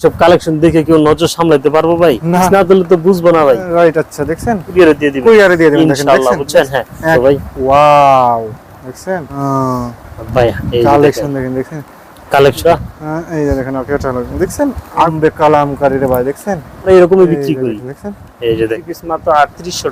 সব কালেকশন দেখে কেউ নজর সামলাইতে পারব ভাই? না। তাহলে দিলে তো বুঝব না ভাই। রাইট আচ্ছা দেখছেন? কুরিয়ারে দিয়ে দিবেন। কুরিয়ারে দিয়ে দিবেন ইনশাআল্লাহ বুঝছেন? হ্যাঁ তো ভাই। ওয়াও দেখছেন? ভাই কালেকশন দেখেন দেখছেন? কালেকশন। হ্যাঁ, এই যে দেখেন ওকে এটা হলো দেখছেন? আমবে কালামকারী রে ভাই দেখছেন? এরকমই বিক্রি করি। দেখছেন? এই যে দেখ। পিস মাত্র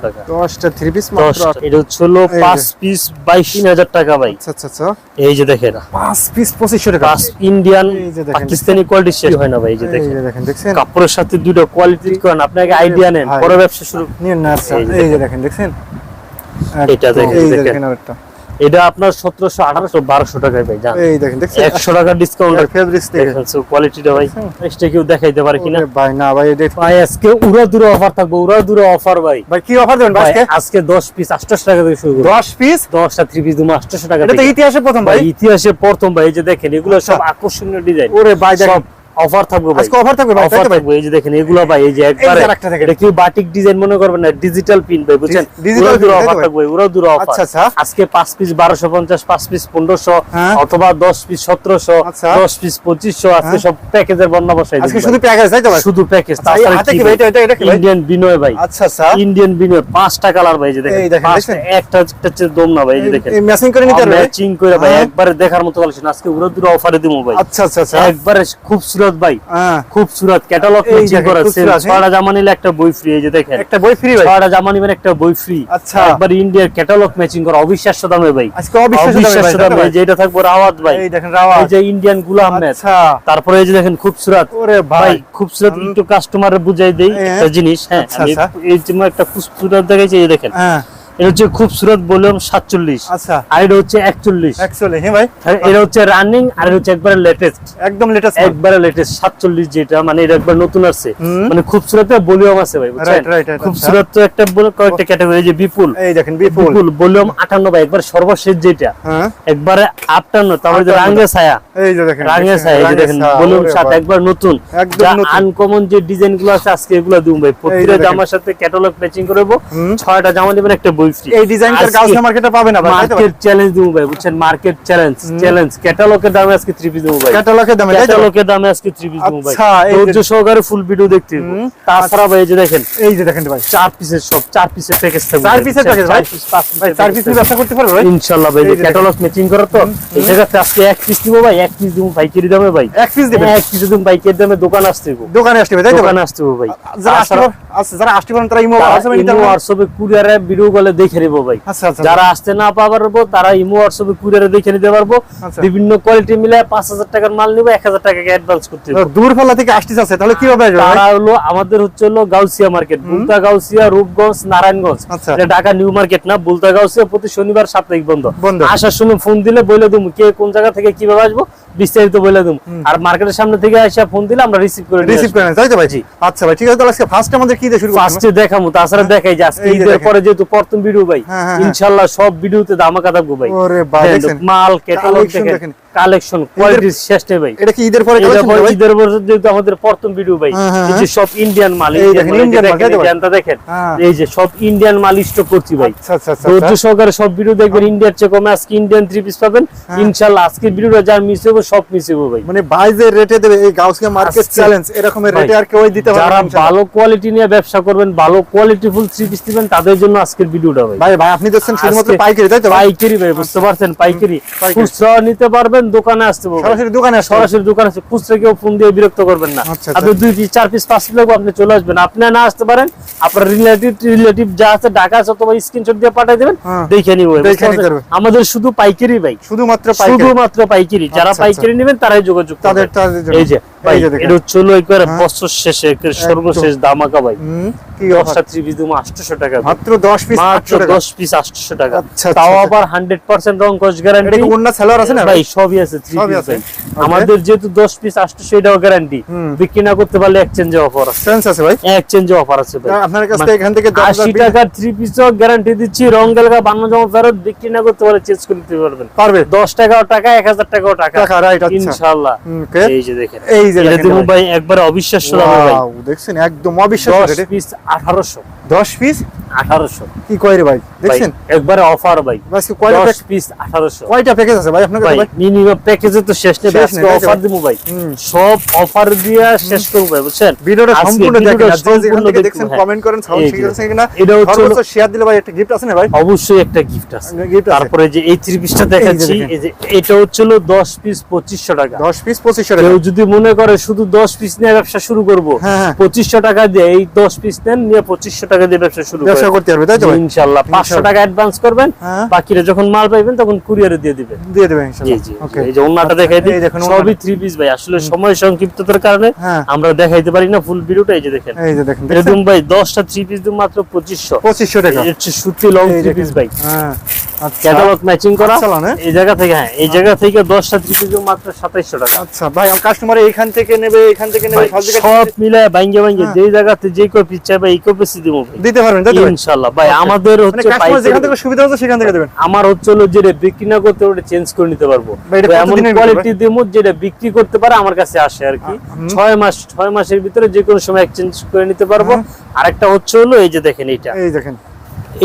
টাকা। দশটা থ্রি পিস মাত্র এটা হচ্ছে হলো এই পাঁচ পিস বাইশ তিন হাজার টাকা ভাই। আচ্ছা আচ্ছা আচ্ছা। এই যে দেখেন। পাঁচ পিস পঁচিশশো টাকা। পাঁচ ইন্ডিয়ান এই যে দেখেন। পাকিস্তানি কোয়ালিটি শেষ হয় না ভাই এই যে এই দেখেন। যে দেখেন দেখছেন? কাপড়ের সাথে দুটো কোয়ালিটি করেন আপনাকে আইডিয়া নেন ভাই। পরে ব্যবসা শুরু নিয়ে না আচ্ছা। এই যে দেখেন। দেখছেন? এটা দেখেন, দেখেন। দেখেন আরেকটা। এটা আপনার সতেরোশো আঠারোশো বারোশো টাকায় ভাই এই দেখেন একশো টাকা ডিসকাউন্ট ফেব্রিক্স কোয়ালিটিটা ভাই এটা কেউ দেখাইতে পারে কিনা? ভাই না ভাই ভাই আজকে উড়া দূরে অফার থাকবে উড়া দূরে অফার ভাই। ভাই কি অফার দেবেন ভাই আজকে? দশ পিস আটশো টাকা থেকে শুরু করব 10 পিস দশটা থ্রি পিস টাকা এটা ইতিহাসে প্রথম ভাই। ইতিহাসে প্রথম ভাই এই যে দেখেন এগুলো সব আচ্ছা। আকর্ষণীয় ডিজাইন ওরে ভাই দেখেন। সব অফার থাকবে ভাই। আজকে অফার থাকবে ভাই অফার থাকবে এই যে দেখেন এগুলো ভাই এই যে একবারে আরেকটা এটা কি বাটিক ডিজাইন মনে করবেন না ডিজিটাল পিন ভাই বুঝছেন? দূরে তো অফার থাকবে উড়া দূরে অফার আচ্ছা, আচ্ছা। আজকে পাঁচ পিস বারোশো পঞ্চাশ পাঁচ পিস পনেরোশো হ্যাঁ। অথবা দশ পিস সতেরোশো আচ্ছা। দশ পিস পঁচিশশো আজকে হ্যাঁ। সব প্যাকেজের বর্ণনা বসাই আজকে শুধু প্যাকেজ তাই তো ভাই? শুধু প্যাকেজ আচ্ছা, হাতে কি ভাই? এটা- এটা- কি ইন্ডিয়ান বিনয় ভাই। আচ্ছা আচ্ছা। ইন্ডিয়ান বিনয় পাঁচটা কালার ভাই যে দেখেন। পাঁচটা একটা একটা হচ্ছে দম না ভাই এই যে দেখেন। ম্যাচিং করে নিতে পারবে ম্যাচিং করে ভাই হ্যাঁ। একবারে দেখার মতো কালেকশন আজকে উড়া দূরে অফারে দিমু ভাই। আচ্ছা আচ্ছা আচ্ছা। একবারে খুবসুরত ভাই খুবসুরত ক্যাটালগ ম্যাচিং করা সেল হ্যাঁ। ছয়টা জামা নিলে একটা বই ফ্রি এই যে দেখেন। একটা বই ফ্রি ভাই? ছয়টা জামা নিবেন একটা বই ফ্রি আচ্ছা। একবার ইন্ডিয়ার ক্যাটালগ ম্যাচিং করা অবিশ্বাস্য দামে ভাই। আজকে অবিশ্বাস্য দামে ভাই, থাকবে রাওয়াত ভাই। এই দেখেন রাওয়া এই যে ইন্ডিয়ান গুলাম আচ্ছা। তারপরে এই যে দেখেন খুবসুরত ওরে ভাই। খুবসুরত একটু কাস্টমারে বুঝাই দেই হ্যাঁ। একটা জিনিস হ্যাঁ। আচ্ছা, আচ্ছা। এই যে একটা খুবসুরত দেখাইছি এই দেখেন। হ্যাঁ। এটা হচ্ছে খুবসুরত ভলিউম আচ্ছা। আর এটা হচ্ছে একচল্লিশ। অ্যাকচুয়ালি হ্যাঁ ভাই? এটা হচ্ছে রানিং আর এটা হচ্ছে একবারে লেটেস্ট একদম লেটেস্ট একবারে লেটেস্ট সাতচল্লিশ যেটা মানে এটা একবার নতুন আসছে। মানে খুবসুরত ভলিউম আছে ভাই বুঝছেন? খুবসুরত তো একটা কয়েকটা ক্যাটাগরি যে বিপুল। এই দেখেন বিপুল। ভলিউম ভাই একবার সর্বশেষ যেটা। হ্যাঁ। একবারে আটান্ন তারপরে যে রাঙ্গে ছায়া। এই যে দেখেন রাঙ্গে ছায়া এই যে দেখেন ভলিউম একবার নতুন। একদম নতুন। আনকমন যে ডিজাইনগুলো আছে আজকে এগুলো দিন ভাই। দেখেন। জামার সাথে ক্যাটালগ ম্যাচিং করব ছয়টা জামা দিবেন একটা ফ্রি এই ডিজাইনটার মার্কেটে পাবে না? মার্কেট চ্যালেঞ্জ দিব ভাই বুঝছেন? মার্কেট চ্যালেঞ্জ চ্যালেঞ্জ ক্যাটালগের দামে আজকে থ্রি পিস দেবো ভাই। ক্যাটালগের দামে? ক্যাটালগের দামে আজকে থ্রি পিস দেবো ভাই। আচ্ছা, ধৈর্য সহকারে ফুল ভিডিও দেখতে তাছাড়া ভাই এই যে দেখেন এই যে দেখেন ভাই। চার পিসের সব চার পিসের প্যাকেজ থাকবে চার পিসের package ভাই? ভাই চার পিস। ব্যবসা করতে পারবে ভাই? ইনশাআল্লাহ ভাই ক্যাটালগ ম্যাচিং করা তো। এই জায়গাতে আজকে এক পিস দিব ভাই এক পিস দিব পাইকারি দামে ভাই। এক পিস দিবেন? এক পিস দিব পাইকারি দামে দোকান আসতে হবে। দোকানে আসতে হবে তাই দোকানে আসতে হবে ভাই। যারা আসতে আচ্ছা যারা আসতে পারেন তারা ইমো হোয়াটসঅ্যাপে কুরিয়ারে ভিডিও কলে দেখে নিবো ভাই। আচ্ছা আচ্ছা যারা আসতে না পারব তারা ইমো হোয়াটসঅ্যাপে কুরিয়ারে দেখে নিতে পারব। আচ্ছা। বিভিন্ন কোয়ালিটি মিলে পাঁচ হাজার টাকার মাল নিবো এক হাজার টাকা অ্যাডভান্স করতে হবে। দূর ফেলা থেকে আসতে চাচ্ছে তাহলে কীভাবে তারা হলো আমাদের হচ্ছে হলো গাউসিয়া মার্কেট বুলতা গাউসিয়া রূপগঞ্জ নারায়ণগঞ্জ। আচ্ছা। এটা ঢাকা নিউ মার্কেট না বুলতা গাউসিয়া প্রতি শনিবার সাপ্তাহিক বন্ধ। আসার সময় ফোন দিলে বলে দেবো কে কোন জায়গা থেকে কীভাবে আসব বিস্তারিত বলে দেবো। আর মার্কেটের সামনে থেকে আসা ফোন দিলে আমরা রিসিভ করে রিসিভ করে তাই তো ভাই? আচ্ছা ভাই ঠিক আছে তাহলে আজকে ফার্স্ট আমাদের কি দিয়ে শুরু করব ফার্স্টে দেখামু তাছাড়া দেখাই যে আজকে ঈদের পরে যেহেতু প্রথম ভিডিও ভাই হ্যাঁ, হ্যাঁ, হ্যাঁ। ইনশাআল্লাহ সব ভিডিওতে ধামাকা থাকব ভাই মাল ক্যাটালগ দেখেন। কালেকশন কোয়ালিটি শেষ নেই ভাই এটা কি ঈদের পরে? ঈদের পরে যেহেতু আমাদের প্রথম ভিডিও ভাই হ্যাঁ, হ্যাঁ, এই যে সব ইন্ডিয়ান মাল দেখেন, এই যে হ্যাঁ। সব ইন্ডিয়ান মাল স্টক করছি ভাই আচ্ছা আচ্ছা আচ্ছা ধৈর্য। সহকারে সব ভিডিও দেখবেন ইন্ডিয়ার চেয়ে কমে আজকে ইন্ডিয়ান থ্রি পিস পাবেন হ্যাঁ। ইনশাআল্লাহ আজকের ভিডিওটা যা মিস হবে সব মিস হবে ভাই মানে রেটে দেবে এই গাউসিয়া মার্কেট চ্যালেঞ্জ এরকমের রেটে আর কেউ দিতে পারবে যারা ভালো কোয়ালিটি নিয়ে ব্যবসা করবেন ভালো কোয়ালিটি ফুল থ্রি পিস দিবেন তাদের জন্য আজকের ভিডিওটা ভাই ভাই ভাই আপনি দিচ্ছেন শুধুমাত্র পাইকারি তাই তো ভাই? পাইকারি ভাই বুঝতে পারছেন পাইকারি পাইকারি। খুচরা নিতে পারবেন দোকানে আসতে পারবেন সরাসরি দোকানে আসতে সরাসরি দোকানে আসে খুচরা কেউ ফোন দিয়ে বিরক্ত করবেন না। আচ্ছা, আপনি দুই পিস চার পিস পাঁচ পিস লাগবে আপনি চলে আসবেন। আপনি না আসতে পারেন আপনার রিলেটিভ রিলেটিভ যা আছে ঢাকা আছে অথবা স্ক্রিনশট দিয়ে পাঠিয়ে দেবেন হ্যাঁ। দেখে নিব। আমাদের শুধু পাইকারি ভাই। শুধুমাত্র পাইকারি। শুধুমাত্র পাইকারি। যারা আচ্ছা, পাইকারি নেবেন তারাই যোগাযোগ। তাদের। এই যে ভাই। এটা একবারে হ্যাঁ। বছর শেষে সর্বশেষ দামাকা ভাই। কি থ্রি পিস টাকা। মাত্র 10 পিস মাত্র 800 টাকা। দশ পিস আটশোশো টাকা। আচ্ছা, তাও আচ্ছা। আবার হান্ড্রেড পার্সেন্ট রং কস এটা গ্যারান্টি কি অন্য সেলার আছে না ভাই সবই আছে থ্রি পিস. আমাদের যেহেতু দশ পিস গ্যারান্টি বিক্রি না করতে পারলে এক্সচেঞ্জে অফার আছে। সেন্স আছে ভাই? এক্সচেঞ্জে অফার আছে ভাই। আপনার কাছ থেকে এখান থেকে আশি টাকার থ্রি পিসও গ্যারান্টি দিচ্ছি রং গেলগা বান্ন জমা ফেরত বিক্রি না করতে পারলে চেঞ্জ করে দিতে পারবেন। পারবে। দশ টাকাও টাকা এক হাজার টাকাও টাকা। টাকা, right, আচ্ছা। ইনশাল্লাহ এই যে দেখেন। এই যে ভাই। একবারে অবিশ্বাস্য দেখছেন? একদম অবিশ্বাস্য পিস আঠারোশো। দশ পিস আঠারোশো। কি কয় রে ভাই? দেখছেন? একবারে অফার ভাই। কয়টা দশ প্যাক- পিস আঠারোশো। কয়টা প্যাকেজ আছে ভাই আপনার ভাই মিনিমাম প্যাকেজে তো শেষ নেই অফার দিব ভাই। সব অফার দিয়ে শেষ করব ভাই বুঝছেন? ভিডিওটা সম্পূর্ণ দেখেন সম্পূর্ণ দেখছেন হ্যাঁ। কমেন্ট করেন সাউন্ড ঠিক আছে কিনা? এটা হচ্ছে শেয়ার দিলে ভাই একটা গিফট আছে না ভাই? অবশ্যই একটা গিফট আছে। তারপরে যে এই থ্রি পিসটা দেখাচ্ছি এই যে এটা হচ্ছিল দশ পিস পঁচিশশো টাকা। দশ পিস পঁচিশশো টাকা। কেউ যদি মনে করে শুধু দশ পিস নিয়ে ব্যবসা শুরু করব হ্যাঁ, হ্যাঁ। পঁচিশশো টাকা দিয়ে এই দশ পিস নেন নিয়ে পঁচিশশো টাকা দিয়ে ব্যবসা শুরু ব্যবসা করতে পারবে তাই তো পাঁচশো ইনশাল্লাহ। টাকা অ্যাডভান্স করবেন হ্যাঁ। বাকিরা যখন মাল পাইবেন তখন কুরিয়ারে দিয়ে দিবেন। দিয়ে দেবে জি ইনশাআল্লাহ জি। এই যে ওন্নাটা দেখাই দিই দেখুন সবই ওন্নাটা। থ্রি পিস ভাই আসলে সময় সংক্ষিপ্ততার কারণে হ্যাঁ। আমরা দেখাইতে পারি না ফুল ভিডিওটা এই যে দেখেন। এই যে দেখেন এরকম ভাই দশটা থ্রি পিস দিন মাত্র পঁচিশশো। পঁচিশশো টাকা। হচ্ছে সুতি লং এই থ্রি পিস ভাই। হ্যাঁ। আচ্ছা। ক্যাটালগ ম্যাচিং করা। আচ্ছা, এই জায়গা থেকে হ্যাঁ এই জায়গা থেকে দশটা থ্রি পিস মাত্র সাতাইশশো টাকা। আচ্ছা ভাই কাস্টমার এইখান থেকে নেবে এখান থেকে নেবে সব মিলায় ভাঙ্গে ভাঙ্গে হ্যাঁ। যেই জায়গাতে যে কপি চাইবে এই কপি দিব। দিতে পারবেন তাই ইনশাআল্লাহ। ভাই আমাদের মানে হচ্ছে কাস্টমার যেখান থেকে সুবিধা হচ্ছে সেখান থেকে দেবেন। আমার হচ্ছে হলো যেটা বিক্রি না করতে ওটা চেঞ্জ করে নিতে পারব। এটা এমন কোয়ালিটি দেবো যেটা বিক্রি করতে পারে আমার কাছে আসে আর কি। হুম। ছয় মাস ছয় মাসের ভিতরে যে কোনো সময় এক্সচেঞ্জ করে নিতে পারব। আরেকটা হচ্ছে হলো এই যে দেখেন এইটা। এই দেখেন।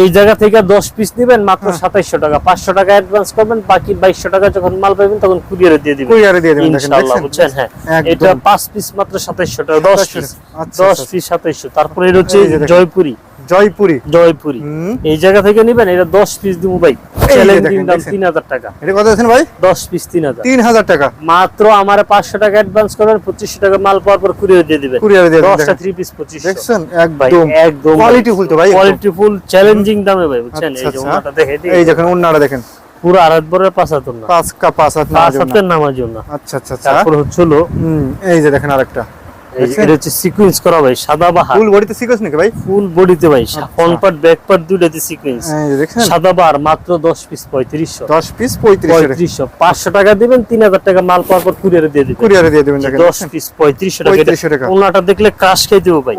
এই জায়গা থেকে দশ পিস নিবেন মাত্র সাতাইশো সাতাইশশো টাকা। পাঁচশো টাকা অ্যাডভান্স করবেন বাকি বাইশশো টাকা যখন মাল পাবেন তখন কুরিয়ারে দিয়ে দিবেন। কুরিয়ারে দিয়ে দিবেন ইনশাআল্লাহ বুঝছেন? হ্যাঁ এটা পাঁচ পিস মাত্র সাতাইশশো টাকা দশ পিস আচ্ছা, দশ আচ্ছা। পিস সাতাইশশো। তারপরে হচ্ছে জয়পুরি। জয়পুরি। জয়পুরি। এই জায়গা থেকে নিবেন এটা দশ পিস দিব ভাই। চ্যালেঞ্জিং দাম টাকা। এটা কত আছেন ভাই? পিস টাকা। মাত্র আমার পাঁচশো টাকা অ্যাডভান্স করবেন টাকা মাল পাওয়ার পর কুরিয়ার দিয়ে দিবেন। কুরিয়ারে দিয়ে দেবেন, দশটা দেখেন। পিস দেখছেন? ভাই একদম একদম। কোয়ালিটি ফুল তো ভাই কোয়ালিটি ফুল চ্যালেঞ্জিং দামে ভাই বুঝছেন? আচ্ছা, এই যে আচ্ছা। ওনাটা দেখে দিই। এই দেখেন পুরো বরের পাঁচ না কা না আচ্ছা আচ্ছা আচ্ছা। তারপর হলো এই যে দেখেন আরেকটা। এটা হচ্ছে সিকোয়েন্স করা ভাই সাদা বাহার ফুল বডিতে সিকোয়েন্স নাকি ভাই? ফুল বডিতে ভাই ফ্রন্ট পার্ট ব্যাক পার্ট দুইটাতে সিকোয়েন্স এই যে দেখছেন? সাদা বাহার মাত্র দশ পিস পঁয়ত্রিশশো। দশ পিস টাকা। দিবেন টাকা মাল পাওয়ার পর কুরিয়ারে দিয়ে দিবেন। কুরিয়ারে দিয়ে দেবেন দেখেন দশ পিস পঁয়ত্রিশশো টাকা। 3500 টাকা। ওনাটা দেখলে ক্রাশ খেয়ে দেবো ভাই।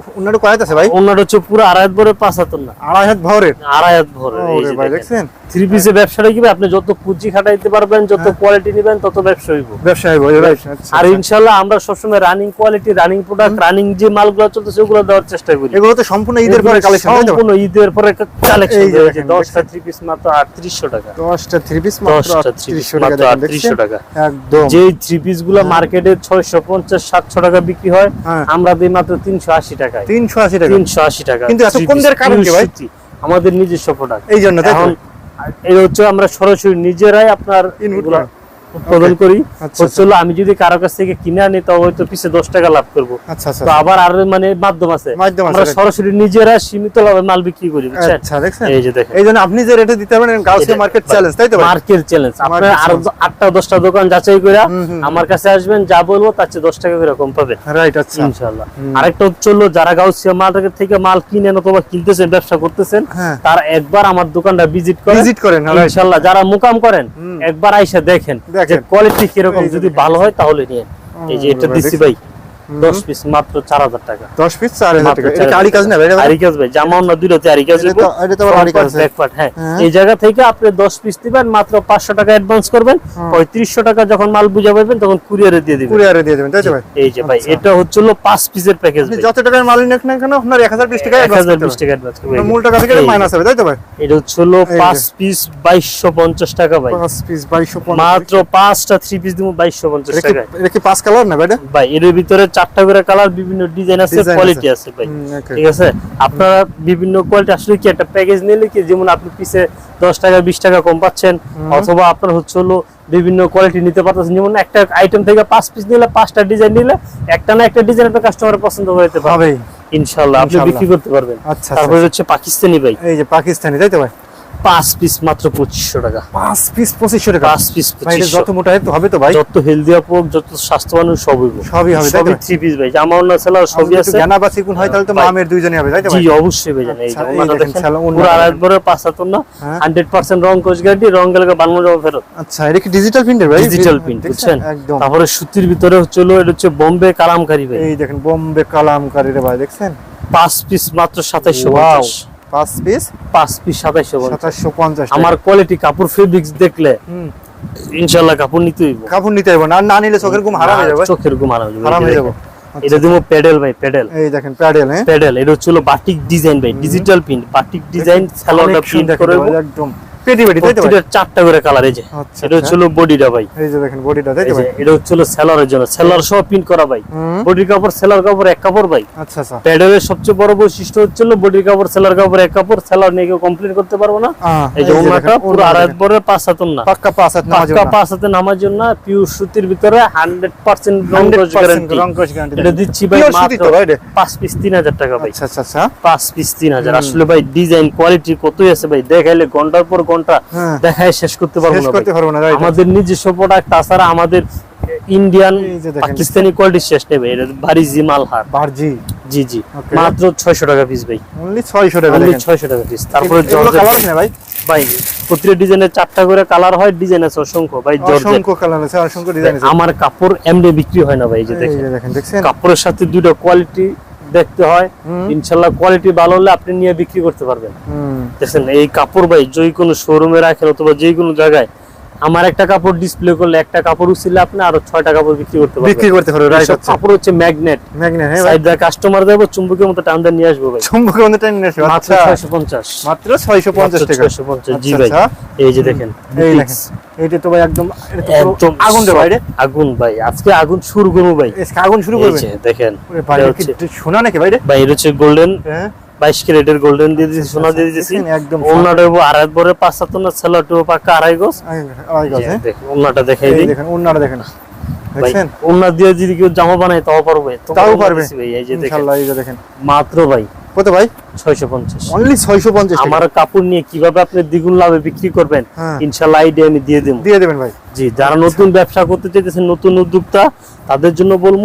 আছে ভাই? ওনাটা হচ্ছে পুরো আড়াই ভরে পাঁচ হাতের না আড়াই হাত ভরের আড়াই হাত ভরে ভাই দেখছেন? থ্রি পিসের ব্যবসাটা কি আপনি যত পুঁজি খাটাইতে পারবেন যত কোয়ালিটি নেবেন তত ব্যবসা হইব। ব্যবসায়ী ভাই রাইট আচ্ছা। আর আমরা সবসময় running quality running product running যে মালগুলো চলতেছে ওগুলো দেওয়ার চেষ্টা করি। এগুলো তো সম্পূর্ণ ঈদের পরে কালেকশন সম্পূর্ণ ঈদের পরে কালেকশন এই যে দেখেন, থ্রি পিস মাত্র আটত্রিশশো টাকা। দশটা থ্রি পিস মাত্র দশটা থ্রি পিস 3800 টাকা একদম। যে থ্রি পিসগুলো মার্কেটে ছয়শো পঞ্চাশ সাতশো টাকা বিক্রি হয় হ্যাঁ। আমরা দিই মাত্র তিনশো আশি টাকায়। তিনশো আশি টাকা। তিনশো আশি টাকা। কিন্তু এত কম দেওয়ার কারণ কি ভাই? আমাদের নিজস্ব প্রোডাক্ট এই জন্য এই হচ্ছে আমরা সরাসরি নিজেরাই আপনার করেন। উৎপাদন করি। আচ্ছা, হচ্ছে হলো আমি যদি কারও কাছ থেকে কিনে আনি তো হয়তো পিছে দশ টাকা লাভ করব। আচ্ছা আচ্ছা তো আবার আর মানে মাধ্যম আছে। আমরা সরাসরি নিজেরা সীমিত লাভে মাল বিক্রি করি আচ্ছা এই যে দেখেন। এই জন্য আপনি যে রেটে দিতে পারবেন গার্লস মার্কেট চ্যালেঞ্জ তাই তো মার্কেট চ্যালেঞ্জ আপনার আরও আটটা দশটা দোকান যাচাই করে আমার কাছে আসবেন যা বলব তার চেয়ে দশ টাকা করে কম পাবেন। রাইট আচ্ছা। ইনশাআল্লাহ। আরেকটা হচ্ছে হলো যারা গাউসিয়া মার্কেট থেকে মাল কিনেন অথবা কিনতেছেন ব্যবসা করতেছেন হ্যাঁ। তারা একবার আমার দোকানটা ভিজিট করেন। ভিজিট করেন ইনশাআল্লাহ যারা মুকাম করেন একবার আইসা দেখেন। দেখেন। কোয়ালিটি কীরকম যদি ভালো হয় তাহলে নিয়ে এই যে এটা দিছি ভাই। দশ পিস মাত্র চার হাজার টাকা। দশ পিস চার হাজার মাত্র টাকা। এটা আরি কাজ না? ভাই এটা ভাই? ভাই আরিকাজ এটা এটা তো কাজ। আছে। হ্যাঁ। এই জায়গা থেকে আপনি দশ পিস দিবেন মাত্র পাঁচশো টাকা অ্যাডভান্স করবেন। পঁয়ত্রিশশো টাকা যখন মাল বুঝা পাবেন তখন কুরিয়ারে দিয়ে দিবেন। কুরিয়ারে দিয়ে দেবেন তাই তো ভাই? এই যে ভাই এটা হচ্ছে হলো পাঁচ পিসের প্যাকেজ আপনি যত টাকার মাল নেন না কেন আপনার এক হাজার বিশ টাকা এক advance হাজার করতে বিশ হবে। টাকা অ্যাডভান্স করবেন। মূল টাকা থেকে মাইনাস হবে তাই তো ভাই? এটা হচ্ছে হলো এই যে। পাঁচ পিস বাইশশো পঞ্চাশ টাকা ভাই। পাঁচ পিস বাইশশো মাত্র পাঁচটা থ্রি পিস দিব বাইশশো পঞ্চাশ টাকায়। এটা কি পাঁচ কালার না ভাই ভাই এর ভিতরে চারটা করে কালার বিভিন্ন ডিজাইন আছে কোয়ালিটি আছে। ভাই। ঠিক আছে? আপনারা বিভিন্ন কোয়ালিটি আসলে কি একটা প্যাকেজ নিলে কি যেমন আপনি পিছে দশ টাকা বিশ টাকা কম পাচ্ছেন অথবা আপনার হচ্ছে হলো বিভিন্ন কোয়ালিটি নিতে পারতেছেন। যেমন একটা আইটেম থেকে পাঁচ পিস নিলে পাঁচটা ডিজাইন নিলে একটা না একটা ডিজাইন আপনার কাস্টমার পছন্দ করতে পারবে ইনশাল্লাহ আপনি বিক্রি করতে পারবেন। আচ্ছা তারপরে আচ্ছা। হচ্ছে পাকিস্তানি ভাই। এই যে পাকিস্তানি তাই তো ভাই? পাঁচ পিস মাত্র পঁচিশশো টাকা। পাঁচ পিস পঁচিশশো টাকা? পাঁচ পিস যত মোটা হবে তো ভাই? যত হেলদি হোক যত স্বাস্থ্যবান সবই সবই হবে, সবই থ্রি পিস ভাই জামা অন্য সেলার সবই আছে। বা চিকুন হয় তাহলে তো মামের দুইজনই হবে তাই তো জি অবশ্যই ভাই এই আচ্ছা, এই দেখেন, পুরো আড়াই বড় পাঁচ না হ্যাঁ। হান্ড্রেড পার্সেন্ট রং কোচ রং গেলে বানানো যাবে ফেরত। আচ্ছা এটা কি ডিজিটাল প্রিন্টের ভাই? ডিজিটাল প্রিন্ট বুঝছেন? তারপরে সুতির ভিতরে হচ্ছে এটা হচ্ছে বোম্বে কালামকারী ভাই। এই দেখেন বোম্বে কালামকারী রে ভাই দেখছেন? পাঁচ পিস মাত্র সাতাইশো ওয়াও পাঁচ পিস পাঁচ পিস সাতাশশো সাতাশশো পঞ্চাশ আমার কোয়ালিটি কাপড় ফেব্রিক্স দেখলে ইনশাল্লাহ কাপড় নিতে হইব। কাপড় নিতে হবে না না নিলে চোখের ঘুম হারাম হয়ে যাবে। চোখের ঘুম হারাম হয়ে যাবে। হারাম হয়ে যাবে। এটা দিব প্যাডেল ভাই প্যাডেল। এই দেখেন প্যাডেল হ্যাঁ? প্যাডেল এটা হচ্ছিল বাটিক ডিজাইন ভাই ডিজিটাল প্রিন্ট বাটিক ডিজাইন স্যালোটা প্রিন্ট করে একদম। পেটি পেটি তাই তো চারটা করে কালার এই যে। আচ্ছা, এটা হচ্ছিল বডিটা ভাই। এই যে দেখেন বডিটা তাই তো ভাই? এটা হচ্ছিল সেলারের জন্য। সেলার সহ প্রিন্ট করা ভাই। বডির কাপড় সেলার কাপড় এক কাপড় ভাই। আচ্ছা আচ্ছা। প্যাডেলের সবচেয়ে বড় বৈশিষ্ট্য হচ্ছিল বডির কাপড় সেলার কাপড় এক কাপড় সেলার নিয়ে কেউ কমপ্লিট করতে পারব না। এই যে ওনাটা পুরো আড়াই। পাঁচ হাতন না পাক্কা পাঁচ হাত নামাজ পাক্কা পাঁচ হাতে নামার জন্য পিওর সুতির ভিতরে হান্ড্রেড পার্সেন্ট গ্যারান্টি রং কোচ গ্যারান্টি এটা দিচ্ছি ভাই মাত্র পাঁচ পিস তিন হাজার টাকা ভাই। আচ্ছা আচ্ছা আচ্ছা। পাঁচ পিস তিন হাজার। আসলে ভাই ডিজাইন কোয়ালিটি কতই আছে ভাই? দেখাইলে ঘণ্টার পর ঘণ্টা হ্যাঁ। দেখায় শেষ করতে পারব না আমাদের নিজস্ব প্রোডাক্ট তাছাড়া আমাদের ইন্ডিয়ান। পাকিস্তানি কোয়ালিটি শেষ নেবে এটা ভারী জিমাল হার। বারজি? জি জি। মাত্র ছয়শো টাকা পিস ভাই। অনলি 600 টাকা দেখেন। 600 টাকা পিস তারপরে জর্জেট কালার আছে ভাই। ভাই প্রতিটা ডিজাইনের চারটা করে কালার হয় ডিজাইন আছে অসংখ্য। ভাই জর্জেট অসংখ্য কালার আছে অসংখ্য ডিজাইন আছে। আমার কাপড় এমনি বিক্রি হয় না ভাই এই যে দেখেন। দেখেন কাপড়ের সাথে দুটো কোয়ালিটি দেখতে হয় ইনশাল্লাহ কোয়ালিটি ভালো হলে আপনি নিয়ে বিক্রি করতে পারবেন। দেখেন দেখছেন এই কাপড় ভাই যে কোনো শোরুমে রাখেন অথবা যে কোনো জায়গায় আমার একটা কাপড় ডিসপ্লে করলে একটা কাপড় উচিলে আপনি আরও ছয়টা কাপড় বিক্রি করতে পারবেন। বিক্রি করতে পারবে রাইট আচ্ছা। কাপড় হচ্ছে ম্যাগনেট ম্যাগনেট হ্যাঁ সাইড দিয়ে কাস্টমার দেবো চুম্বকের মতো টান দিয়ে নিয়ে আসব ভাই। চুম্বকের মধ্যে টাইম নেছে মাত্র আচ্ছা। ছয়শো পঞ্চাশ। মাত্র 650 টাকা। ছয়শো পঞ্চাশ জি আচ্ছা, ভাই। আচ্ছা। এই যে দেখেন এই দেখেন। এইটা তো ভাই একদম একদম আগুন রে ভাই রে। আগুন ভাই। আজকে আগুন শুরু করব ভাই। এসকে আগুন শুরু এই দেখেন সোনা নাকি ভাই রে? ভাই এটা হচ্ছে গোল্ডেন হ্যাঁ। বাইশ ক্যারেটের গোল্ডেন দিয়ে দিয়েছি সোনা দিয়ে দিয়েছি একদম ওনাটা আড়াই বরে পাঁচ সাত না পাক্কা আড়াই গোছ আড়াই গজ হ্যাঁ? ওনাটা দেখাই দিই। দেখেন ওন্নাটা দেখেন। দেখছেন? ওনা দিয়ে যদি কেউ জামা বানায় তাও পারবে। তাও পারবে। এই যে ইনশাআল্লাহ এই যে দেখেন। মাত্র ভাই কত ভাই? ছয়শো পঞ্চাশ। অনলি 650 আমার কাপড় নিয়ে কীভাবে আপনি দ্বিগুণ লাভে বিক্রি করবেন হ্যাঁ। ইনশাল্লাহ আইডিয়া আমি দিয়ে দেবো। দিয়ে দেবেন ভাই। জি যারা নতুন ব্যবসা করতে চাইতেছেন নতুন উদ্যোক্তা তাদের জন্য বলব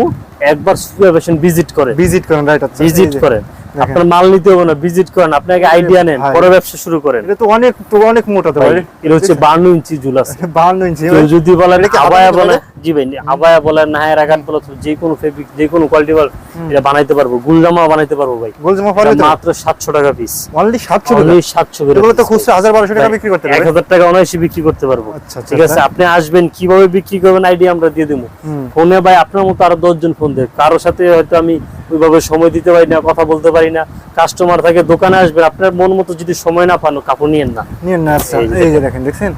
একবার সুপার ফ্যাশন ভিজিট করেন। ভিজিট করেন রাইট আচ্ছা। ভিজিট করেন। আপনার মাল নিতে হবে না ভিজিট করেন আপনাকে আইডিয়া নেন ভাই। পরে ব্যবসা শুরু করেন। এটা তো অনেক তো অনেক মোটা তো ভাই, এটা হচ্ছে বান্ন ইঞ্চি ঝুল আছে। 52 ইঞ্চি। কেউ যদি বলেন আবায়া আবায়া বলে বলে? জি ভাই আবায়া বলে নাহায় রাখান বলে যে কোনো ফেব্রিক যে কোনো কোয়ালিটি বল এটা বানাইতে পারব। গুলজামা বানাইতে পারব ভাই। গোল জামা পারবে মাত্র সাতশো টাকা পিস অনলি 700 টাকা? অনলি সাতশো করে এগুলো তো খুচরা 1200 টাকা বিক্রি করতে পারবে। হাজার টাকা অনায়াসে বিক্রি করতে পারব। আচ্ছা, আচ্ছা, ঠিক আছে আচ্ছা। আপনি আসবেন কীভাবে বিক্রি করবেন আইডিয়া আমরা দিয়ে দেবো। ফোনে ভাই আপনার মতো আরও দশজন ফোন দেয় কারোর সাথে হয়তো আমি ওইভাবে সময় দিতে পারি না কথা বলতে পারি না। কাস্টমার থাকে দোকানে আসবে আপনার মন মতো যদি সময় না পান কাপড় নিয়েন না। নিয়ে না আচ্ছা। এই যে দেখেন। দেখছেন?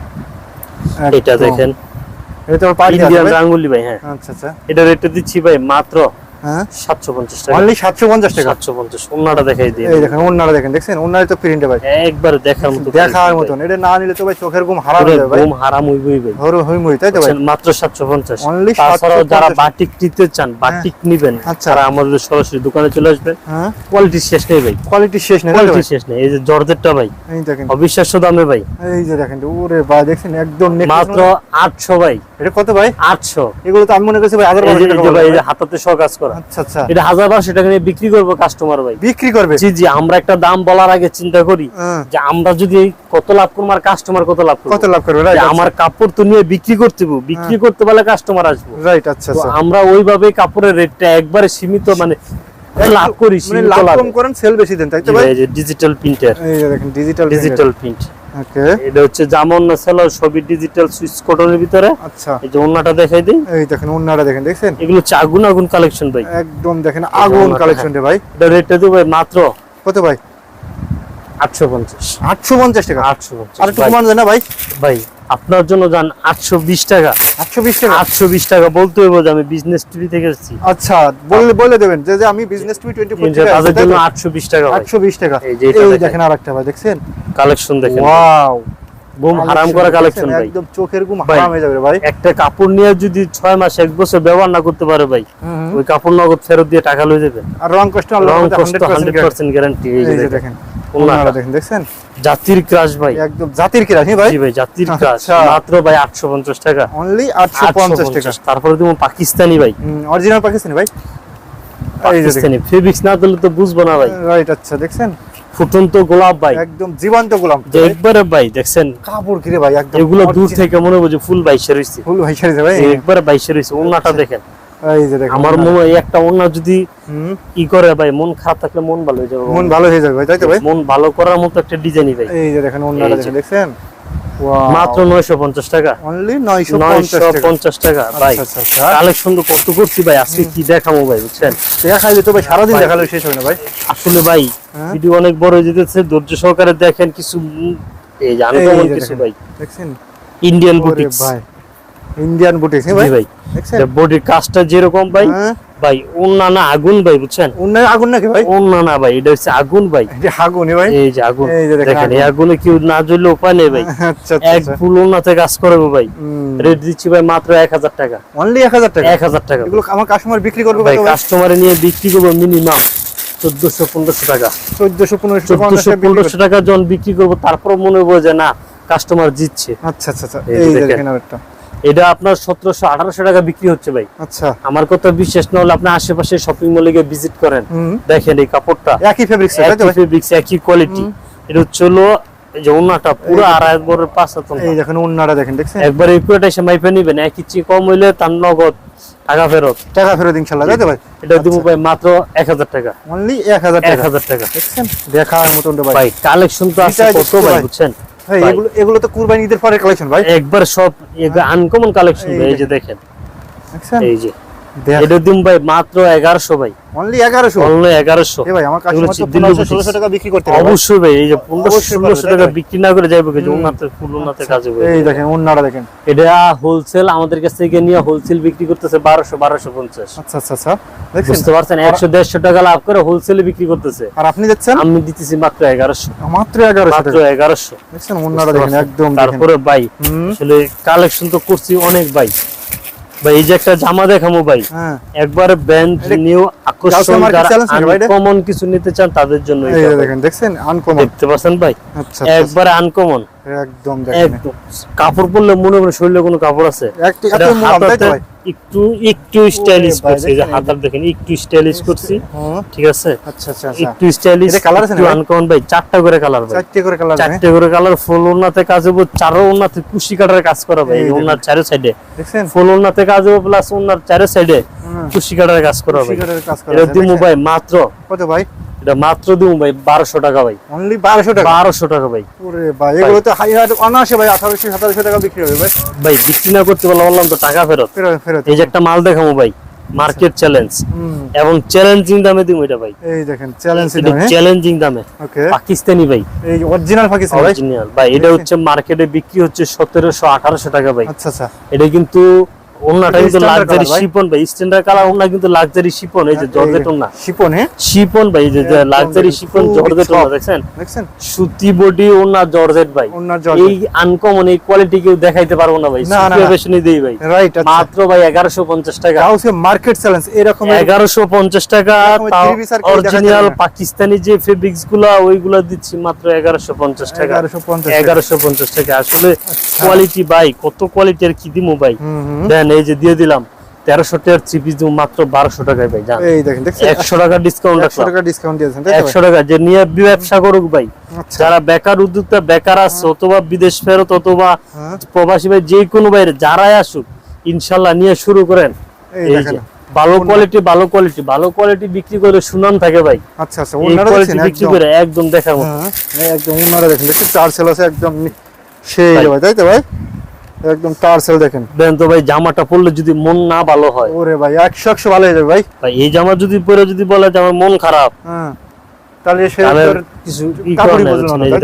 এটা দেখেন। এটা আছে ইন্ডিয়ান রাঙ্গুলি ভাই হ্যাঁ। আচ্ছা আচ্ছা। এটা রেটটা দিচ্ছি ভাই মাত্র হ্যাঁ? সাতশো পঞ্চাশ টাকা। অনলি 750 টাকা? সাতশো পঞ্চাশ দেখাই দিই এই দেখেন ওন্নাটা দেখেন দেখছেন? ওন্নারে তো প্রিন্টে ভাই। একবার দেখার মতো দেখার মতন। এটা না নিলে তো ভাই চোখের ঘুম হারাম হয়ে যাবে ভাই। ঘুম হারাম হইবই ভাই। হরু হই মুই তাই তো ভাই? মাত্র সাতশো পঞ্চাশ। তাছাড়াও যারা বাটিক নিতে চান বাটিক নিবেন। আচ্ছা। তারা আমাদের সরাসরি দোকানে চলে আসবেন। হ্যাঁ। কোয়ালিটি শেষ নেই ভাই। কোয়ালিটি শেষ নেই কোয়ালিটি শেষ নেই। এই যে জর্জেটটা ভাই এই দেখেন। অবিশ্বাস্য দামে ভাই। এই যে দেখেন ওরে ভাই দেখছেন? একদম মাত্র আটশো ভাই। এটা কত ভাই? আটশো। এগুলো তো আমি মনে করছি ভাই টাকা এই যে হাতাতে সহ কাজ করা আচ্ছা আচ্ছা। এটা হাজার বারোশো টাকা নিয়ে বিক্রি করব কাস্টমার ভাই। বিক্রি করবে? জি জি আমরা একটা দাম বলার আগে চিন্তা করি হ্যাঁ। যে আমরা যদি কত লাভ করব আর কাস্টমার কত লাভ করব। কত লাভ করবে আমার কাপড় তো নিয়ে বিক্রি করতে বিক্রি করতে পারলে কাস্টমার আসব। রাইট আচ্ছা আচ্ছা। আমরা ওইভাবে কাপড়ের রেটটা একবারে সীমিত মানে লাভ করি মানে লাভ লাভ কম করেন সেল বেশি দেন তাই তো ভাই? ডিজিটাল প্রিন্টার এই দেখেন ডিজিটাল ডিজিটাল প্রিন্ট ওকে। এটা হচ্ছে জামন সেলার সবই ডিজিটাল সুইচ কটনের ভিতরে। আচ্ছা। এই যে ওন্নাটা দেখাই দিই। এই দেখেন ওন্নাটা দেখেন দেখছেন? এগুলো হচ্ছে আগুন আগুন কালেকশন ভাই। একদম দেখেন আগুন কালেকশন রে ভাই। এটা রেটটা দেবো ভাই মাত্র কত ভাই? আটশো পঞ্চাশ। আটশো পঞ্চাশ টাকা। আটশো পঞ্চাশ। আর একটু কমান যায় না ভাই। ভাই আপনার জন্য যান আটশো বিশ টাকা। আটশো বিশ টাকা? আটশো বিশ টাকা বলতে হইব যে আমি বিজনেস টিভি থেকে এসেছি। আচ্ছা বলে বলে দেবেন যে আমি বিজনেস টু টোয়েন্টি ফোর তাদের জন্য আটশো বিশ টাকা আটশো বিশ টাকা। এই দেখেন। আর একটা ভাই দেখছেন? কালেকশন দেখেন। ওয়াও। বুম হারাম করা কালেকশন ভাই। একদম চোখের ঘুম। হারাম হয়ে যাবে ভাই। একটা কাপড় নিয়ে যদি ছয় মাস এক বছর ব্যবহার না করতে পারে ভাই ওই কাপড় নগদ ফেরত দিয়ে টাকা লয়ে যাবে। আর রং কষ্ট রং কষ্ট হান্ড্রেড পার্সেন্ট গ্যারান্টি এই এই যে দেখেন। দেখেন ওন্নাটা। ওন্নাটা দেখেন দেখছেন? জাতির ক্রাশ ভাই। একদম জাতির কি ভাই? জি ভাই জাতির ক্রাশ। আচ্ছা। মাত্র ভাই আটশো পঞ্চাশ টাকা। অনলি আটশো পঞ্চাশ টাকা। তারপরে তুমি পাকিস্তানি ভাই। অরিজিনাল পাকিস্তানি ভাই? এই যে দেখেন। পাকিস্তানি ফেব্রিক্স না দিলে তো বুঝব না ভাই। রাইট আচ্ছা দেখছেন? ফুটন্ত গোলাপ ভাই। একদম জীবন্ত গোলাম যে একবারে ভাই দেখছেন? কাপড় কিরে ভাই একদম এগুলো দূর থেকে মনে হবে যে ফুল বাইশে রয়েছে। ফুল ভাই সারিছে ভাই। একবারে বাইশে রয়েছে। ওনাটা দেখেন। এই যে দেখেন আমার মনে হয় একটা ওনা যদি ই করে ভাই মন খারাপ থাকলে মন ভালো হয়ে যাবে মন ভালো হয়ে যাবে ভাই তাই তো ভাই? মন ভালো করার মতো একটা ডিজাইনই ভাই। এই যে দেখেন মাত্র নয়শো পঞ্চাশ টাকা। অনলি নয়শো পঞ্চাশ টাকা। ভাই। আচ্ছা আচ্ছা। কালেকশন তো কত করছি ভাই আজকে কি দেখাবো ভাই বুঝছেন? দেখাইলে তো ভাই সারাদিন দেখালে শেষ হয় না ভাই। আসলে ভাই হ্যাঁ? ভিডিও অনেক বড় হয়ে যেতেছে ধৈর্য সহকারে দেখেন কিছু উম, এই যে এই কিছু ভাই। দেখছেন? ইন্ডিয়ান বুটিক্স ভাই। ইন্ডিয়ান বুটিক হ্যাঁ ভাই। ভাই দেখছেন বডির কাজটা যেরকম ভাই হ্যাঁ। ভাই অন্যান্য আগুন ভাই বুঝছেন? আগুন নাকি ভাই? অন্যান্য ভাই এটা হচ্ছে আগুন ভাই। এটা আগুনই ভাই? এই যে আগুন। দেখেন এই আগুনে। কেউ না জ্বললে উপায় নেই ভাই। আচ্ছা এক আচ্ছা। ফুল ওনাতে কাজ করব ভাই। রেট দিচ্ছি ভাই মাত্র এক হাজার টাকা। অনলি 1000 টাকা? এক হাজার টাকা। এগুলো আমার কাস্টমার বিক্রি করবে ভাই কাস্টমারে নিয়ে বিক্রি করব মিনিমাম চোদ্দশো পনেরোশো টাকা। 1400 1500 টাকা চোদ্দশো পনেরোশো টাকা যখন বিক্রি করব তারপর মনে হবে যে না কাস্টমার জিতছে। আচ্ছা আচ্ছা আচ্ছা। এই দেখেন। আরেকটা। এটা আপনার সতেরোশো আঠারোশো টাকা বিক্রি হচ্ছে ভাই। আচ্ছা। আমার কথা বিশ্বাস না হলে আপনি আশেপাশে শপিং মলে গিয়ে ভিজিট করেন। দেখেন এই কাপড়টা। একই ফেব্রিক্স ফেব্রিক্স একই কোয়ালিটি এটা হচ্ছে হলো যে ওনাটা পুরো আড়াই বড়ের পাঁচ এই দেখেন উন্নাটা দেখেন দেখছেন? একবার এই পুরোটা এসে মাইপে নিবেন এক ইঞ্চি কম হইলে তার নগদ টাকা ফেরত। টাকা ফেরত ইনশাআল্লাহ তাই ভাই? এটা দিব ভাই মাত্র এক হাজার টাকা। অনলি 1000 এক টাকা টাকা। দেখছেন? দেখার মতন ভাই। কালেকশন তো আছে কত ভাই। বুঝছেন? ভাই ভাই। এগুলো এগুলো তো কুরবানি ঈদের পরে কালেকশন ভাই। একবার সব আনকমন কালেকশন এই যে দেখেন। এই যে। এটা দিম ভাই মাত্র এগারোশো ভাই। অনলি 1100 অন্য এগারোশো। এ ভাই আমার কাস্টমার তো 1500 টাকা বিক্রি করতে পারবে অবশ্যই ভাই এই যে পনেরোশো অবশ্যই ষোলোশো পারবে, টাকা বিক্রি না করে যাইবে কিছু হুম। উন্নতে কাজে হবে এই দেখেন উন্নাটা দেখেন। এটা হোলসেল আমাদের কাছ থেকে নিয়ে হোলসেল বিক্রি করতেছে আচ্ছা আচ্ছা আচ্ছা। দেখছেন? বুঝতে পারছেন? একশো দেড়শো টাকা লাভ করে হোলসেলে বিক্রি করতেছে। আর আপনি দেখছেন? আমি দিতেছি মাত্র এগারোশো। মাত্র 1100 মাত্র দেখছেন? দেখেন একদম তারপরে ভাই আসলে কালেকশন তো করছি অনেক ভাই। ভাই এই যে একটা জামা দেখামো ভাই একবার একবারে ব্যান্ড নিউ আকর্ষণ? আনকমন কিছু নিতে চান তাদের জন্য। দেখেন দেখছেন? আনকমন দেখতে পাচ্ছেন ভাই? আচ্ছা আচ্ছা, আনকমন একদম একদম। কাপড় পরলে মনে করে শরীরে কোনো কাপড় আছে? একটু এটা এত মুলাম তাই তো হাতাতে ভাই? একটু একটু স্টাইলিশ করছি যে হাতার দেখেন একটু স্টাইলিশ করছি। ঠিক আছে? আচ্ছা আচ্ছা আচ্ছা। একটু স্টাইলিশ এটা আছে আনকমন ভাই? চারটা করে কালার ভাই। চারটে করে কালার চারটে করে কালার ফুল ওনাতে কাজ হবে চারো ওনাতে কুশি কাটার কাজ করা ভাই ওনার চারো সাইডে দেখছেন? ফুল ওনাতে কাজ হবে প্লাস ওনার চারো সাইডে কুশি কাটার কাজ করা ভাই। এটা দিমু ভাই মাত্র। কত ভাই? এটা মাত্র দিমু ভাই বারোশো টাকা ভাই। অনলি 1200 টাকা? বারোশো টাকা ভাই। ওরে ভাই এগুলো তো হাই ভাই 1800 1700 টাকা বিক্রি হবে ভাই। ভাই বিক্রি না করতে বললাম তো টাকা ফেরত। ফেরত এই যে একটা মাল দেখাবো ভাই মার্কেট চ্যালেঞ্জ এবং চ্যালেঞ্জিং দামে দিমু এটা ভাই। এই দেখেন চ্যালেঞ্জ এটা চ্যালেঞ্জিং দামে। ওকে। পাকিস্তানি ভাই। এই অরিজিনাল পাকিস্তান ভাই। অরিজিনাল ভাই এটা হচ্ছে মার্কেটে বিক্রি হচ্ছে সতেরোশো আঠারোশো টাকা ভাই। আচ্ছা আচ্ছা। এটা কিন্তু ওনাটা কিন্তু লাক্সারি শিপন ভাই স্ট্যান্ডার্ড কালার ওনা কিন্তু লাক্সারি শিপন এই যে জর্জেট ওনা শিপন হ্যাঁ? শিপন ভাই যে লাক্সারি শিপন জর্জেট ওনা দেখছেন? দেখছেন? সুতি বডি ওনা জর্জেট ভাই। এই আনকমন এই কোয়ালিটি কেউ দেখাইতে পারব না ভাই না, না, না। সিচুয়েশনই দেই ভাই। রাইট আচ্ছা। মাত্র ভাই এগারোশো পঞ্চাশ টাকা। মার্কেট চ্যালেঞ্জ এরকম তাও অরিজিনাল পাকিস্তানি যে ফেব্রিক্সগুলা ওইগুলা দিচ্ছি মাত্র এগারোশো পঞ্চাশ টাকা। 1150 এগারোশো পঞ্চাশ টাকা। আসলে কোয়ালিটি ভাই কত কোয়ালিটি আর কি দিমু ভাই। হুম হুম এই যে দিয়ে দিলাম তেরোশো টাকার দিব মাত্র বারোশো টাকায় ভাই জান। এই দেখেন একশো টাকা ডিসকাউন্ট 100 টাকা ডিসকাউন্ট দিয়েছেন একশো টাকা যে নিয়ে ব্যবসা করুক ভাই। আচ্ছা। যারা বেকার উদ্যোক্তা বেকার আছে অথবা বিদেশ ফেরত অথবা হ্যাঁ, প্রবাসী ভাই যে কোনো বাইরে যারাই আসুক ইনশাল্লাহ নিয়ে শুরু করেন। এই দেখেন। যে ভালো কোয়ালিটি ভালো কোয়ালিটি ভালো কোয়ালিটি বিক্রি করে সুনাম থাকে ভাই। আচ্ছা আচ্ছা ওনারা দেখছেন বিক্রি করে একদম দেখার মতো। হ্যাঁ, একদম ওনারা দেখেন দেখছেন চার সেল আছে একদম সেই। ভাই তাই তো ভাই? একদম দেখেন। দেন তো ভাই জামাটা পরলে যদি মন না ভালো হয়। ওরে ভাই একশো একশো ভালো হয়ে যাবে ভাই। ভাই এই জামা যদি পরে যদি বলে যে আমার মন খারাপ হ্যাঁ তাহলে সে কিছু কাপড়ই না,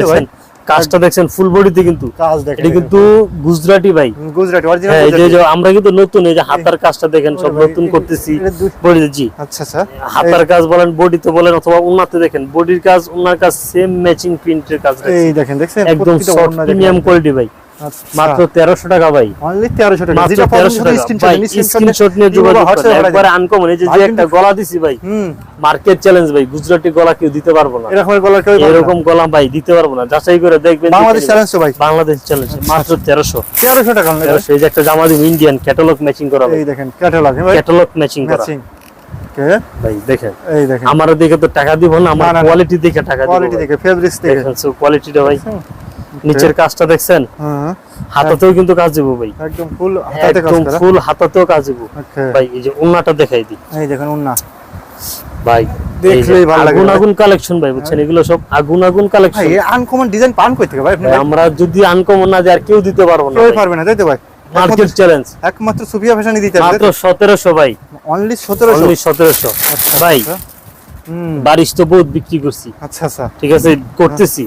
ভাই? কাজটা দেখছেন ফুল বডিতে কিন্তু। কাজ দেখেন এটা কিন্তু গুজরাটি ভাই। গুজরাটি অরিজিনাল হ্যাঁ এই যে- যে আমরা কিন্তু নতুন এই যে হাতার কাজটা দেখেন সব নতুন করতেছি। এটা জি। আচ্ছা আচ্ছা। হাতার কাজ বলেন বডিতে বলেন অথবা উন্নাতে দেখেন বডির কাজ উন্নার কাজ সেম ম্যাচিং প্রিন্টের কাজ এই- এই দেখেন দেখছেন? একদম সফট প্রিমিয়াম কোয়ালিটি ভাই। মাত্র মাত্র তেরোশো টাকা ভাই। অনলি 1300 টাকা। মাত্র যেটা পছন্দ তেরোশো হবে টাকা স্ক্রিনশট নিয়ে যোগাযোগ করেন। আনকমন এই যে একটা গলা দিছি ভাই মার্কেট চ্যালেঞ্জ ভাই গুজরাটি গলা কেউ দিতে পারব না। এরকম গলার কেউ এরকম গলা ভাই দিতে পারব না। যাচাই করে দেখবেন বাংলাদেশ চ্যালেঞ্জ ভাই। বাংলাদেশ চ্যালেঞ্জ মাত্র তেরোশো। 1300 টাকা এই যে একটা জামা ইন্ডিয়ান ক্যাটালগ ম্যাচিং করা এই দেখেন ক্যাটালগ ভাই। ক্যাটালগ ম্যাচিং করা। ভাই দেখেন। এই দেখেন। আমার দেখে তো টাকা দিব না আমার। কোয়ালিটি দেখে টাকা দিব কোয়ালিটি দেখে ফেব্রিক্স দেখে। কোয়ালিটিটা ভাই। নিচের কাজটা দেখছেন? হ্যাঁ। হাতাতেও কিন্তু কাজ দিব ভাই। একদম ফুল হাতাতে কাজ একদম ফুল হাতাতেও কাজ দিব। ভাই এই যে উন্নাটা দেখাই দিই। এই দেখেন উন্না। ভাই দেখলেই ভালো লাগে আগুন আগুন কালেকশন ভাই বুঝছেন? এগুলো সব আগুন আগুন কালেকশন এই আনকমন ডিজাইন পান কই থেকে ভাই আমরা যদি আনকমন না আর কেউ দিতে পারব না পারবে না তাই তো ভাই? মার্কেট চ্যালেঞ্জ একমাত্র সুফিয়া ফ্যাশনই দিতে হবে মাত্র সতেরোশো ভাই। অনলি সতেরোশো? অনলি সতেরোশো। ভাই হুম বারিশ তো বহুত বিক্রি করছি। আচ্ছা আচ্ছা। ঠিক আছে করতেছি।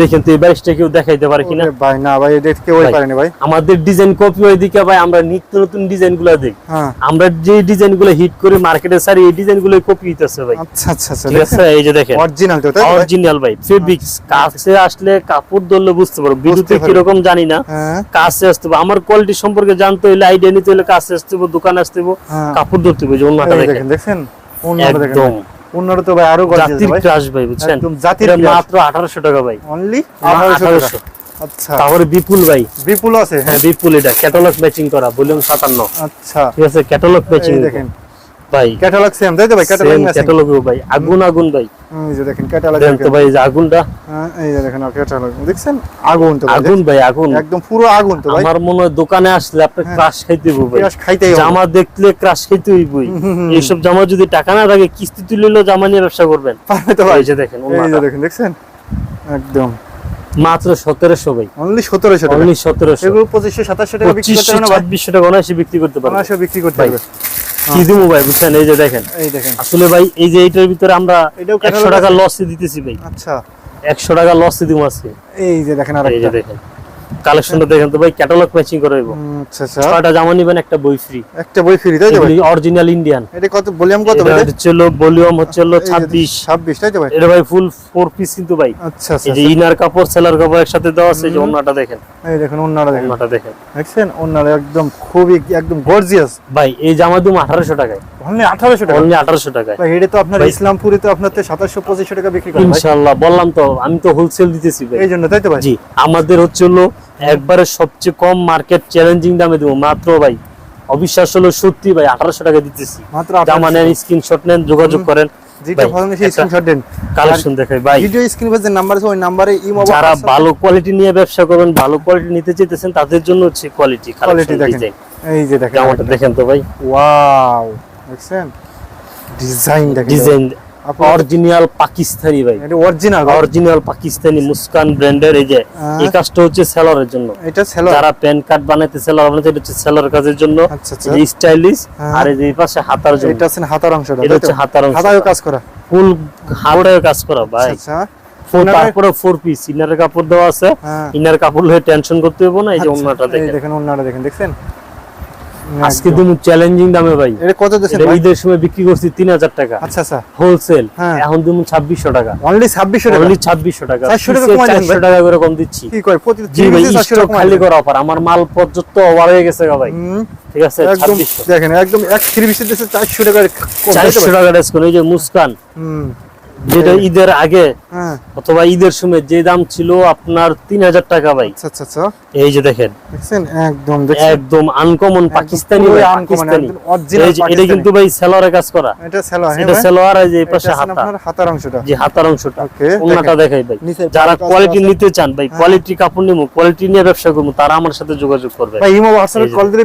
দেখেন তো এই বারিশটা কেউ দেখাইতে পারে কিনা? ভাই না ভাই এটা কেউই ভাই। পারেনি ভাই। আমাদের ডিজাইন কপি ওই দিকে ভাই আমরা নিত্য নতুন ডিজাইনগুলা দিই। হ্যাঁ। আমরা যে ডিজাইনগুলো হিট করে মার্কেটে সারি এই ডিজাইনগুলো কপি হইতেছে ভাই। আচ্ছা আচ্ছা আচ্ছা ঠিক আছে এই যে দেখেন। অরিজিনাল তো ভাই? অরিজিনাল ভাই ফেব্রিক্স কাছে আসলে কাপড় ধরলে বুঝতে পারো। বিদ্যুতে কীরকম জানি না। হ্যাঁ। কাছে আসতে হবে। আমার কোয়ালিটি সম্পর্কে জানতে হলে আইডিয়া নিতে হলে কাছে আসতে হবে দোকানে আসতে হবে হ্যাঁ। কাপড় ধরতে হবে যে দেখেন। অন্যটা দেখেন একদম। অন্যটা তো ভাই আরও জাতির ভাই। ক্রাশ ভাই বুঝছেন? একদম জাতির মাত্র আঠারোশো টাকা ভাই। অনলি আঠারোশো 1800 আচ্ছা। তারপরে বিপুল ভাই। বিপুল আছে হ্যাঁ। বিপুল এটা। ক্যাটালগ ম্যাচিং করা ভলিউম সাতান্ন। আচ্ছা। ঠিক আছে ক্যাটালগ ম্যাচিং দেখেন। ভাই। ক্যাটালগ সেম তাই তো ভাই? ক্যাটালগ ক্যাটালগ ভাই আগুন আগুন ভাই। এই যে দেখেন ক্যাটালগ দেখেন। তো ভাই এই যে আগুনটা। এই যে দেখেন ক্যাটালগ দেখছেন? আগুন তো আগুন ভাই আগুন। একদম পুরো আগুন তো ভাই। আমার মনে হয় দোকানে আসলে আপনি ক্রাশ খাইতে হবে ভাই। পেঁয়াজ খাইতেই হবে। জামা দেখলে ক্রাশ খাইতে হইবই এইসব জামা যদি টাকা না থাকে কিস্তি তুলিলেও জামা নিয়ে ব্যবসা করবেন। তো ভাই। এই যে দেখেন এই যে দেখেন দেখছেন? একদম। মাত্র সতেরোশো ভাই। অনলি সতেরোশো টাকা। অনলি সতেরোশো। এগুলো পঁচিশশো সাতাশশো টাকা বিক্রি করতে পঁচিশশো হবে না ভাই? টাকা অনায়াসে বিক্রি করতে পারবেন বিক্রি করতে। কি ভাই বুঝছেন? এই যে দেখেন। এই দেখেন। আসলে ভাই এই যে এইটার ভিতরে আমরা এটাও একশো catalog টাকা লস দিতেছি ভাই। আচ্ছা। একশো টাকা লস দিব আছে এই যে দেখেন আর এই যে দেখেন। কালেকশনটা দেখেন তো ভাই ক্যাটালগ ম্যাচিং করে হইব। আচ্ছা আচ্ছা। ছয়টা জামা নিবেন একটা বই ফ্রি একটা বই ফ্রি তাই তো ভাই? অরিজিনাল ইন্ডিয়ান এটা কত ভলিউম কত ভাই? হলো ভলিউম হচ্ছে হলো ছাব্বিশ। ছাব্বিশ তাই তো ভাই? এটা ভাই ফুল পিস কিন্তু ভাই। আচ্ছা আচ্ছা এই যে ইনার কাপড় সেলার কাপড় একসাথে দেওয়া আছে যে দেখেন। এই দেখেন দেখেন। দেখছেন? একদম খুবই একদম গর্জিয়াস ভাই এই জামা দিম আঠারোশো টাকায়। অনলি আঠারোশো টাকা? অনলি আঠারোশো টাকায়। ভাই এটা তো আপনার ইসলামপুরে তো আপনার তো সাতাশশো পঁচিশশো টাকা বিক্রি করেন ভাই ইনশাল্লাহ বললাম তো আমি তো হোলসেল দিতেছি ভাই। এই জন্য তাই তো ভাই? জি আমাদের হচ্ছে হলো একবারে সবচেয়ে কম মার্কেট চ্যালেঞ্জিং দামে দেবো। মাত্র ভাই অবিশ্বাস হলো সত্যি ভাই আঠারোশো টাকা দিতেছি। মাত্র জামা নেন স্ক্রিনশট নেন যোগাযোগ করেন। ভাই, কালেকশন দেখাই ভিডিও স্ক্রিনে যে নাম্বার আছে ওই নাম্বারে ইমো যারা ভালো কোয়ালিটি নিয়ে ব্যবসা করবেন ভালো কোয়ালিটি নিতে চাইতেছেন তাদের জন্য হচ্ছে কোয়ালিটি দেখেন। ডিজাইন এই যে দেখেন জামাটা দেখেন তো ভাই। ওয়াও দেখছেন? ডিজাইন দেখেন। ডিজাইন আপনার- অরিজিনাল পাকিস্তানি ভাই। এটা অরিজিনাল অরিজিনাল পাকিস্তানি মুস্কান ব্র্যান্ডের এই যে এই কাজটা হচ্ছে সেলরের জন্য। এটা যারা প্যান কার্ড বানাইতে সেলর বানাইতে এটা হচ্ছে সেলর কাজের জন্য। আচ্ছা আচ্ছা। স্টাইলিশ হ্যাঁ। আর এই যে পাশে হাতার জন্য। এটা আছে হাতার অংশটা এটা হচ্ছে হাতার অংশ। কাজ করা। ফুল হাওড়ায় কাজ করা ভাই। আচ্ছা Full তারপরে ফোর পিস ইনারের কাপড় দেওয়া আছে। হ্যাঁ। ইনার কাপড় হয়ে টেনশন করতে হবে না এই যে আচ্ছা, অন্যটা এই দেখেন। দেখেন অন্যটা দেখেন দেখছেন? আজকে। তুমি চ্যালেঞ্জিং দামে ভাই। এটা কত ঈদের সময় বিক্রি করছি তিন হাজার টাকা। আচ্ছা আচ্ছা। হোলসেল হ্যাঁ। এখন ছাব্বিশশো টাকা। অনলি টাকা? অনলি টাকা। 400 টাকা কমাই 400 টাকা করে কম দিচ্ছি। কি কয় প্রতি 400 টাকা খালি করা অফার আমার মাল পর্যন্ত ওভার হয়ে গেছে ভাই। ঠিক আছে? একদম দেখেন একদম এক থ্রি পিসের টাকা ডিসকাউন্ট এই যে মুস্কান। হুম, যেটা ঈদের আগে হ্যাঁ। অথবা ঈদের সময় যে দাম ছিল আপনার তিন হাজার টাকা ভাই। আচ্ছা আচ্ছা আচ্ছা। এই যে দেখেন। একদম একদম আনকমন পাকিস্তানি পাকিস্তানি। এটা কিন্তু ভাই সেলরে কাজ করা। এটা সেলো হ্যাঁ সেলোয়ার এই যে পাশে হাতা। হাতার অংশটা। যে হাতার অংশটা। ওনাটা দেখাই ভাই। যারা কোয়ালিটি নিতে চান ভাই কোয়ালিটি কাপড় নিবো কোয়ালিটি নিয়ে ব্যবসা করব তারা আমার সাথে যোগাযোগ করবে। ভাই ইমো হোয়াটসঅ্যাপে কল দিলে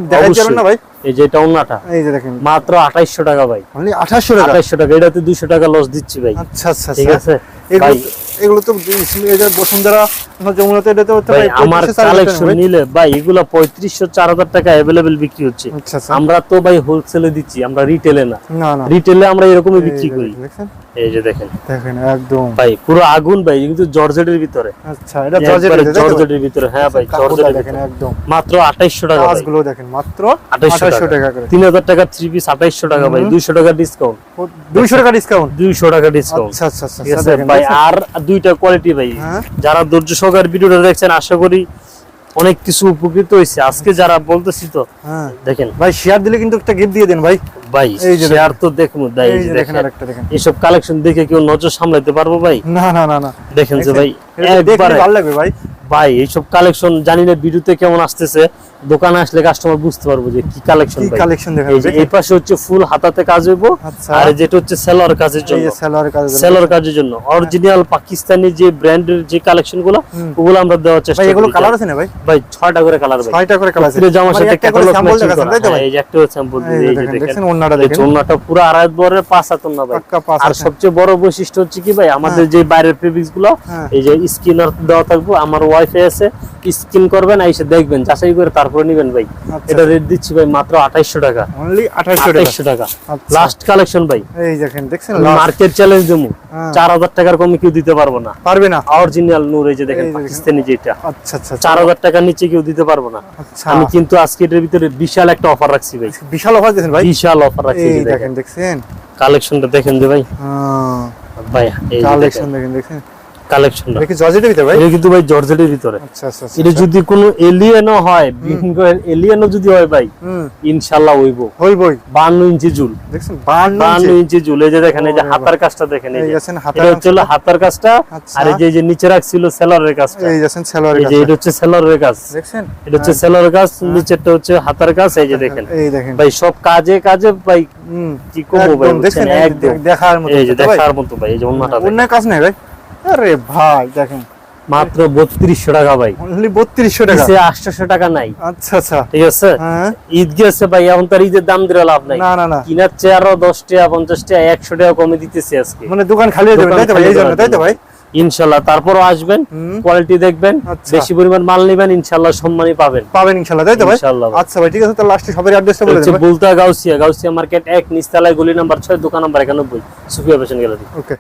না ভাই? এই যে এটা ওনাটা এই যে দেখেন। মাত্র আঠাইশো টাকা ভাই। মানে 2800 টাকা। আঠাইশো টাকা এটাতে দুশো টাকা লস দিচ্ছি ভাই। আচ্ছা আচ্ছা ঠিক আচ্ছা। আছে? এগুলো তো- এগুলো তো এটা বসুন্ধরা যমুনাতে এটা তো ভাই ভাই আমার কালেকশন নিলে ভাই এগুলা পঁয়ত্রিশশো চার হাজার টাকা অ্যাভেলেবেল বিক্রি হচ্ছে। আচ্ছা আচ্ছা। আমরা তো ভাই হোলসেলে দিচ্ছি আমরা রিটেলে না। রিটেলে আমরা এরকমই বিক্রি করি। এই যে দেখেন। দেখেন একদম। ভাই পুরো আগুন ভাই কিন্তু জর্জেটের ভিতরে। আচ্ছা এটা জর্জেটের ভিতরে হ্যাঁ ভাই জর্জেটের দেখেন একদম। মাত্র টাকা কাজগুলো দেখেন মাত্র আঠাইশশো 2800 টাকা করে। তিন হাজার টাকা থ্রি পিস টাকা ভাই দুইশো টাকা ডিসকাউন্ট 200 টাকা ডিসকাউন্ট দুইশো টাকা ডিসকাউন্ট আচ্ছা আচ্ছা আচ্ছা ভাই দেখেন। আর দুইটা কোয়ালিটি ভাই। হ্যাঁ। যারা ধৈর্য সহকারে ভিডিওটা দেখছেন আশা করি অনেক কিছু উপকৃত হয়েছে। আজকে যারা বলতেছি তো হ্যাঁ। দেখেন। ভাই শেয়ার দিলে কিন্তু একটা গিফট দিয়ে দেন ভাই। ভাই যে শেয়ার তো দেখুন দেখেন এইসব কালেকশন দেখে কেউ নজর সামলাইতে পারব ভাই? না না না না। দেখেন যে ভাই একবারে ভালো লাগবে ভাই। ভাই এইসব কালেকশন জানি না ভিডিওতে কেমন আসতেছে দোকানে আসলে কাস্টমার বুঝতে পারব যে কি কালেকশন কালেকশন এই পাশে হচ্ছে ফুল হাতাতে কাজ হইব আচ্ছা। আর যেটা হচ্ছে সেলর কাজের জন্য। সেলর কাজের জন্য। অরিজিনাল পাকিস্তানি যে ব্র্যান্ডের যে কালেকশনগুলো ওগুলো আমরা দেওয়ার চেষ্টা ভাই এগুলো কালার আছে না ভাই? ভাই ছয়টা করে কালার ভাই। ছয়টা করে কালার আছে। জামার সাথে একটা ক্যাটালগ স্যাম্পল ম্যাচিং করা। হ্যাঁ, এই যে একটা স্যাম্পল এই যে দেখেন, ওন্নাটা দেখেন। চোন্নাটা পুরো আড়াই বরের পাঁচ হাতন না ভাই। আর সবচেয়ে বড় বৈশিষ্ট্য হচ্ছে কি ভাই আমাদের যে বাইরের ফেব্রিক্সগুলো হ্যাঁ। এই যে স্ক্রিনার দেওয়া থাকব আমার ওয়াইফাই আছে স্ক্রিন করবেন এসে দেখবেন যাচাই করে তারপরে নিবেন ভাই। আচ্ছা। এটা রেট দিচ্ছি ভাই মাত্র টাকা। অনলি 2800 টাকা? আচ্ছা। লাস্ট কালেকশন ভাই। এই দেখেন দেখছেন? মার্কেট চ্যালেঞ্জ দেবো। হ্যাঁ। চার হাজার টাকার কমে কেউ দিতে পারব না। পারবে না? অরিজিনাল নূর এই যে দেখেন দেখেন। পাকিস্তানি যেটা। আচ্ছা আচ্ছা আচ্ছা। টাকার নিচে কেউ দিতে পারব না। আচ্ছা। আমি কিন্তু আজকে এটার ভিতরে বিশাল একটা অফার রাখছি ভাই। বিশাল অফার দিয়েছেন ভাই? বিশাল অফার রাখছি দেখেন দেখেন। দেখছেন? কালেকশনটা দেখেন যে ভাই। ভাই কালেকশন দেখেন দেখছেন? এটা জর্জেটের ভিতরে ভাই? এটা কিন্তু ভাই জর্জেটের ভিতরে। আচ্ছা আচ্ছা আচ্ছা। এটা যদি কোনো এলিয়েনও হয় এলিয়েনও যদি হয় ভাই হুম। হইব। হই বই ইঞ্চি জুল। দেখছেন 52 ইঞ্চি। ইঞ্চি জুল। এই যে দেখেন এই যে হাতার কাজটা দেখেন এই এই যে। এটা হচ্ছে হলো হাতার কাজটা আচ্ছা। আর এই যে নিচে রাখছিল সেলরের কাজটা। এই যে এটা হচ্ছে সেলরের কাজ। দেখছেন? এটা হচ্ছে সেলরের কাজ নিচেরটা হচ্ছে হাতার কাজ এই যে দেখেন। এই দেখেন। ভাই সব কাজে কাজে ভাই কি করব ভাই একদম দেখছেন একদম। দেখার মতো এই যে ভাই? দেখার মতো ভাই এই যে অন্যটা অন্য কাজ নাই ভাই। আরে ভাই দেখেন। মাত্র বত্রিশশো টাকা ভাই। অনলি 3200 টাকা? আটশোশো টাকা নাই। আচ্ছা আচ্ছা। ঠিক আছে? হ্যাঁ। ঈদ গেছে ভাই এখন তার ঈদের দাম দিলে লাভ নাই। না না না। কিনার চেয়ে আরও দশ টাকা পঞ্চাশ টাকা একশো টাকা কমে দিতেছি আজকে। মানে দোকান খালি হয়ে যাবে তাই তো ভাই? তাই তো ইনশাল্লাহ তারপরও আসবেন কোয়ালিটি দেখবেন আচ্ছা। বেশি পরিমাণ মাল নেবেন ইনশাল্লাহ সম্মানই পাবেন। পাবেন ইনশাল্লাহ তাই তো ভাই? আচ্ছা ভাই ঠিক আছে তাহলে লাস্টে সবার অ্যাড্রেসটা বলে দেন বুলতা গাউসিয়া গাউসিয়া মার্কেট এক নিস্তালায় গলি নাম্বার ছয় দোকান নাম্বার একানব্বই। সুফিয়া ফ্যাশন গ্যালারি ওকে